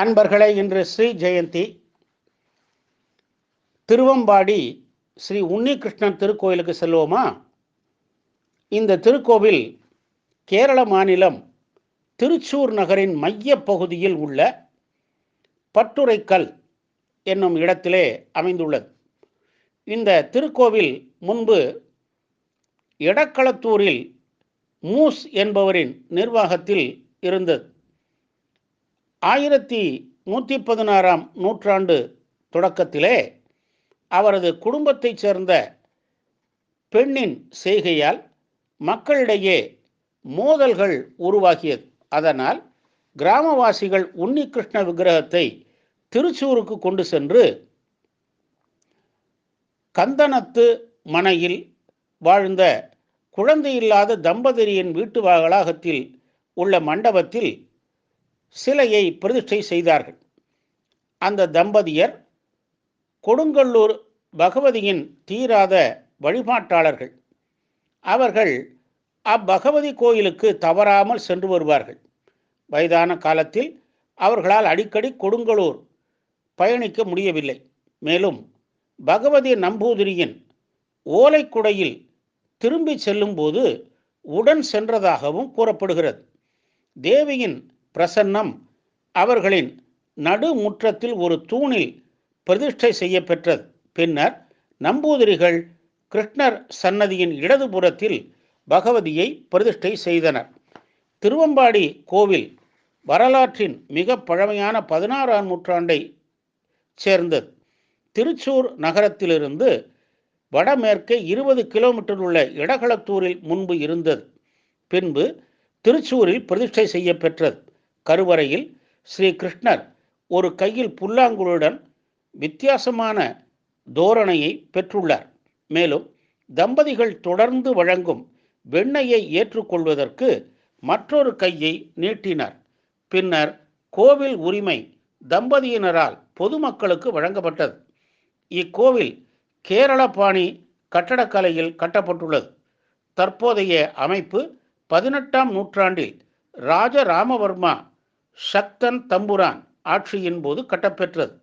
அன்பர்களே இன்று ஸ்ரீ ஜெயந்தி. திருவம்பாடி ஸ்ரீ உன்னிகிருஷ்ணன் திருக்கோயிலுக்கு செல்வோமா? இந்த திருக்கோவில் கேரள மாநிலம் திருச்சூர் நகரின் மைய பகுதியில் உள்ள பட்டுரைக்கல் என்னும் இடத்திலே அமைந்துள்ளது. இந்த திருக்கோவில் முன்பு எடக்களத்தூரில் மூஸ் என்பவரின் நிர்வாகத்தில் இருந்தது. ஆயிரத்தி நூற்றி பதினாறாம் நூற்றாண்டு தொடக்கத்திலே அவரது குடும்பத்தைச் சேர்ந்த பெண்ணின் செய்கையால் மக்களிடையே மோதல்கள் உருவாகியது. அதனால் கிராமவாசிகள் உன்னிகிருஷ்ண விக்கிரகத்தை திருச்சூருக்கு கொண்டு சென்று கந்தனத்து மனையில் வாழ்ந்த குழந்தையில்லாத தம்பதியின் வீட்டு வளாகத்தில் உள்ள மண்டபத்தில் சிலையை பிரதிஷ்டை செய்தார்கள். அந்த தம்பதியர் கொடுங்கல்லூர் பகவதியின் தீராத வழிபாட்டாளர்கள். அவர்கள் அப்பகவதி கோயிலுக்கு தவறாமல் சென்று வருவார்கள். வயதான காலத்தில் அவர்களால் அடிக்கடி கொடுங்கலூர் பயணிக்க முடியவில்லை. மேலும் பகவதி நம்பூதிரியின் ஓலைக்குடையில் திரும்பி செல்லும்போது உடன் சென்றதாகவும் கூறப்படுகிறது. தேவியின் பிரசன்னம். அவர்களின் நடுமுற்றத்தில் ஒரு தூணில் பிரதிஷ்டை செய்யப்பெற்றது. பின்னர் நம்பூதிரிகள் கிருஷ்ணர் சன்னதியின் இடதுபுறத்தில் பகவதியை பிரதிஷ்டை செய்தனர். திருவம்பாடி கோவில் வரலாற்றின் மிக பழமையான பதினாறாம் நூற்றாண்டை சேர்ந்தது. திருச்சூர் நகரத்திலிருந்து வடமேற்கே இருபது கிலோமீட்டர் உள்ள இடகளத்தூரில் முன்பு இருந்தது. பின்பு திருச்சூரில் பிரதிஷ்டை செய்யப்பெற்றது. கருவறையில் ஸ்ரீ கிருஷ்ணர் ஒரு கையில் புல்லாங்குழுடன் வித்தியாசமான தோரணையை பெற்றுள்ளார். மேலும் தம்பதிகள் தொடர்ந்து வழங்கும் வெண்ணையை ஏற்றுக்கொள்வதற்கு மற்றொரு கையை நீட்டினார். பின்னர் கோவில் உரிமை தம்பதியினரால் பொதுமக்களுக்கு வழங்கப்பட்டது. இக்கோவில் கேரள பாணி கட்டடக்கலையில் கட்டப்பட்டுள்ளது. தற்போதைய அமைப்பு பதினெட்டாம் நூற்றாண்டில் ராஜராமவர்மா சக்தன் தம்புரான் ஆட்சியின் போது கட்டப்பெற்றது.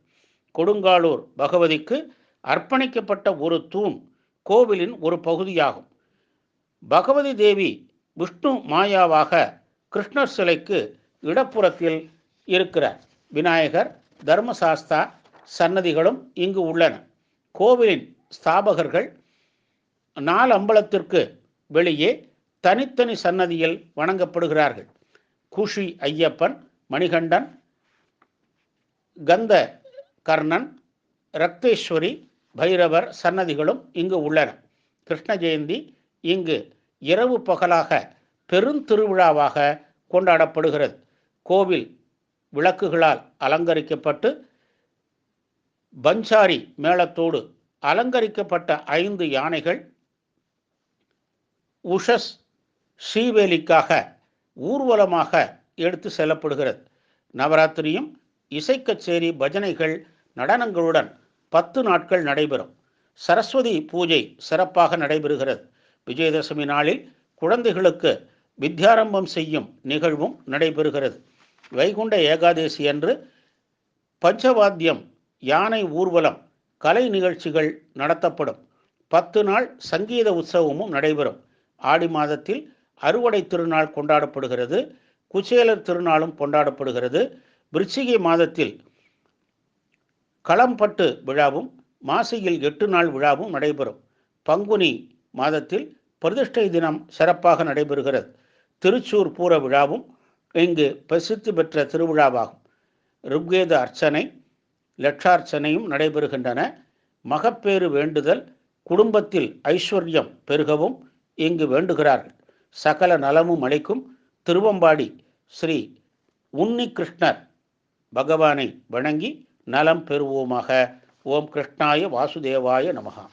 கொடுங்காலூர் பகவதிக்கு அர்ப்பணிக்கப்பட்ட ஒரு தூண் கோவிலின் ஒரு பகுதியாகும். பகவதி தேவி விஷ்ணு மாயாவாக கிருஷ்ணர் சிலைக்கு இடப்புறத்தில் இருக்கிறார். விநாயகர் தர்மசாஸ்தா சன்னதிகளும் இங்கு உள்ளன. கோவிலின் ஸ்தாபகர்கள் நாலம்பலத்திற்கு வெளியே தனித்தனி சன்னதியில் வணங்கப்படுகிறார்கள். குஷி ஐயப்பன் மணிகண்டன் கந்த கர்ணன் ரக்தேஸ்வரி பைரவர் சன்னதிகளும் இங்கு உள்ளன. கிருஷ்ண ஜெயந்தி இங்கு இரவு பகலாக பெருந்திருவிழாவாக கொண்டாடப்படுகிறது. கோவில் விளக்குகளால் அலங்கரிக்கப்பட்டு பஞ்சாரி மேளத்தோடு அலங்கரிக்கப்பட்ட ஐந்து யானைகள் உஷஸ் ஸ்ரீவேலிக்காக ஊர்வலமாக எடுத்து செல்லப்படுகிறது. நவராத்திரியும் இசைக்கச்சேரி பஜனைகள் நடனங்களுடன் பத்து நாட்கள் நடைபெறும். சரஸ்வதி பூஜை சிறப்பாக நடைபெறுகிறது. விஜயதசமி நாளில் குழந்தைகளுக்கு வித்யாரம்பம் செய்யும் நிகழ்வும் நடைபெறுகிறது. வைகுண்ட ஏகாதேசி அன்று பஞ்சவாத்தியம் யானை ஊர்வலம் கலை நிகழ்ச்சிகள் நடத்தப்படும். பத்து நாள் சங்கீத உற்சவமும் நடைபெறும். ஆடி மாதத்தில் அறுவடை திருநாள் கொண்டாடப்படுகிறது. குச்சேலர் திருநாளும் கொண்டாடப்படுகிறது. விருச்சிகை மாதத்தில் களம்பட்டு விழாவும் மாசியில் எட்டு நாள் விழாவும் நடைபெறும். பங்குனி மாதத்தில் பிரதிஷ்டை தினம் சிறப்பாக நடைபெறுகிறது. திருச்சூர் பூர விழாவும் இங்கு பிரசித்தி பெற்ற திருவிழாவாகும். ருக்வேத அர்ச்சனை லட்சார்ச்சனையும் நடைபெறுகின்றன. மகப்பேறு வேண்டுதல் குடும்பத்தில் ஐஸ்வர்யம் பெருகவும் இங்கு வேண்டுகிறார்கள். சகல நலமும் அளிக்கும் திருவம்பாடி ஸ்ரீ உன்னி கிருஷ்ணர் பகவானை வணங்கி நலம் பெறுவோமாக. ஓம் கிருஷ்ணாய வாசுதேவாய நமகா